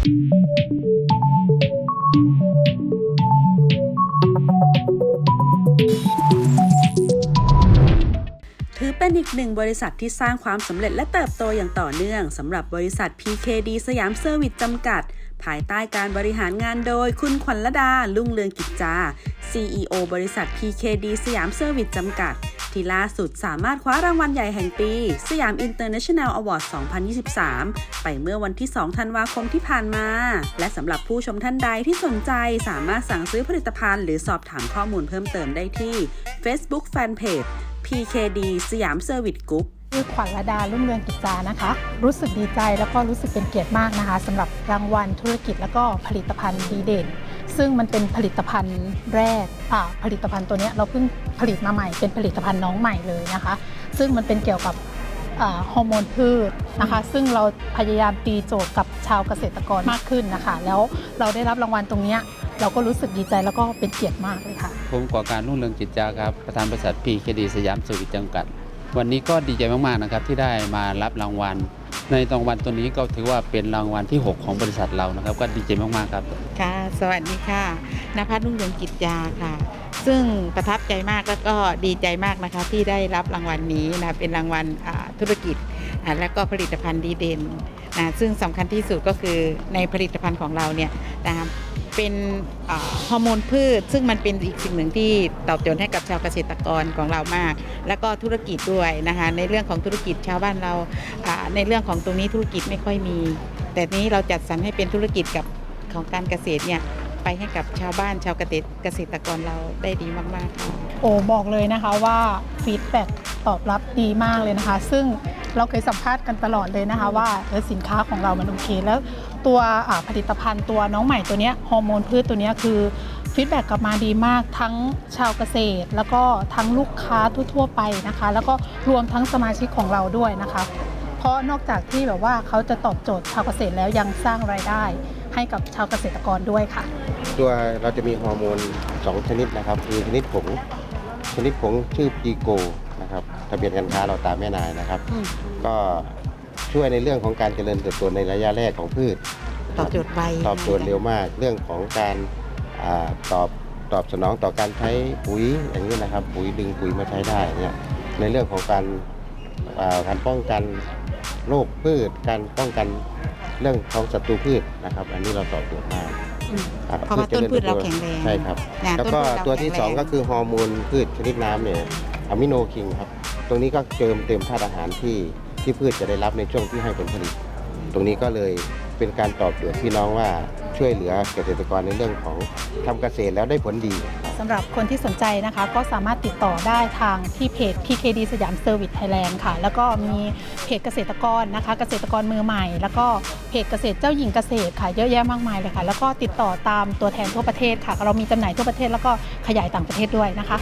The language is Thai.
ถือเป็นอีกหนึ่งบริษัทที่สร้างความสำเร็จและเติบโตอย่างต่อเนื่องสำหรับบริษัท PKD สยามเซอร์วิสจำกัด ภายใต้การบริหารงานโดยคุณขวัญลดา ลุ่งเรืองกิจจา CEO บริษัท PKD สยามเซอร์วิสจำกัด ที่ล่าสุดสามารถคว้ารางวัลใหญ่แห่งปี สยาม International Award 2023 ไปเมื่อวันที่ 2 ธันวาคมที่ผ่านมา และสำหรับผู้ชมท่านใดที่สนใจสามารถสั่งซื้อผลิตภัณฑ์หรือสอบถามข้อมูลเพิ่มเติมได้ที่ Facebook Fanpage PKD สยามเซอร์วิสกรุ๊ปชื่อขวัญระดารุ่งเรืองกิจจานะคะ รู้สึกดีใจแล้วก็รู้สึกเป็นเกียรติมากนะคะสำหรับรางวัลธุรกิจแล้วก็ผลิตภัณฑ์ดีเด่น ซึ่งมันเป็นผลิตภัณฑ์แรกอ่าผลิตภัณฑ์ตัวเนี้ยเราเพิ่งผลิตมาใหม่ เป็นผลิตภัณฑ์น้องใหม่เลยนะคะ ซึ่งมันเป็นเกี่ยวกับอ่าฮอร์โมนพืชนะคะ ซึ่งเราพยายามตีโจทย์กับชาวเกษตรกรมากขึ้นนะคะ แล้วเราได้รับรางวัลตรงเนี้ยเราก็รู้สึกดีใจแล้วก็เป็นเกียรติมากเลยค่ะ ผมก่อการรุ่งเรืองจิตจาครับ ประธานบริษัทพีเคดีสยามเซอร์วิสจำกัด วันนี้ก็ดีใจมากๆนะครับที่ได้มารับรางวัล ในรางวัลตัวนี้ก็ถือว่าเป็นรางวัลที่ 6 ของบริษัทเรานะครับ ก็ดีใจมากๆครับ ค่ะ สวัสดีค่ะนภัสรุ่งเรืองกิจยาค่ะ ซึ่งประทับใจมากแล้วก็ดีใจมากนะคะที่ได้รับรางวัลนี้นะเป็นรางวัลอ่าธุรกิจอ่าและก็ผลิตภัณฑ์ดีเด่นนะซึ่งสำคัญที่สุดก็คือในผลิตภัณฑ์ของเราเนี่ยนะคะ เป็นฮอร์โมนพืช ซึ่งมันเป็นอีกสิ่งหนึ่งที่ตอบโจทย์ให้กับชาวเกษตรกรของเรามาก แล้วก็ธุรกิจด้วยนะคะในเรื่องของธุรกิจชาวบ้านเราอ่าในเรื่องของตรงนี้ธุรกิจไม่ค่อยมี แต่นี้เราจัดสรรให้เป็นธุรกิจกับของการเกษตรเนี่ยไปให้กับชาวบ้านชาวเกษตรเกษตรกรเราได้ดีมากๆค่ะโอ้บอกเลยนะคะว่าฟีดแบ็กตอบรับดีมากเลยนะคะ ซึ่งเราเคยสัมภาษณ์กันตลอดเลยนะคะว่าสินค้าของเรามันโอเค แล้วตัวผลิตภัณฑ์ตัวน้องใหม่ตัวนี้ฮอร์โมนพืชตัวนี้คือฟีดแบ็กกลับมาดีมากทั้งชาวเกษตร แล้วก็ทั้งลูกค้าทั่ว ๆ ไปนะคะ แล้วก็รวมทั้งสมาชิกของเราด้วยนะคะ เพราะนอกจากที่แบบว่าเขาจะตอบโจทย์ชาวเกษตรแล้วยังสร้างรายได้ให้กับชาวเกษตรกรด้วยค่ะ ตัวเราจะมีฮอร์โมน 2 ชนิดนะครับคือชนิดผง ชนิดผงชื่อปีโก ทะเบียนการค้าเราตามแม่นายนะครับ ก็ช่วยในเรื่องของการเจริญเติบโตในระยะแรกของพืช ตอบโจทย์ไวตอบโจทย์เร็วมาก เรื่องของการอาตอบตอบสนองต่อการใช้ปุ๋ยอย่างนี้นะครับ ปุ๋ยดึงปุ๋ยมาใช้ได้เนี่ยในเรื่องของการอ่าการป้องกันโรคพืช การป้องกันเรื่องของศัตรูพืชนะครับ อันนี้เราตอบโจทย์มากอืมอ่เพราะว่าต้นพืชเราแข็งแรงใช่ครับนะแล้วต้นก็พืชเราตัวที่แข็งแรง2ก็คือฮอร์โมนพืชชนิดน้ำเนี่ยอะมิโนคิงครับ ตรงนี้ก็เติมเต็มธาตุอาหารที่ที่พืชจะได้รับในช่วงที่ให้ผลผลิต ตรงนี้ก็เลยเป็นการตอบโจทย์พี่น้องว่าช่วยเหลือเกษตรกรในเรื่องของทำเกษตรแล้วได้ผลดีสำหรับคนที่สนใจนะคะ ก็สามารถติดต่อได้ทางที่เพจ PKD สยามเซอร์วิสไทยแลนด์ค่ะ แล้วก็มีเพจเกษตรกรนะคะ เกษตรกรมือใหม่ แล้วก็เพจเกษตรเจ้าหญิงเกษตรค่ะเยอะแยะมากมายเลยค่ะ แล้วก็ติดต่อตามตัวแทนทั่วประเทศค่ะ เรามีจำหน่ายทั่วประเทศแล้วก็ขยายต่างประเทศด้วยนะคะ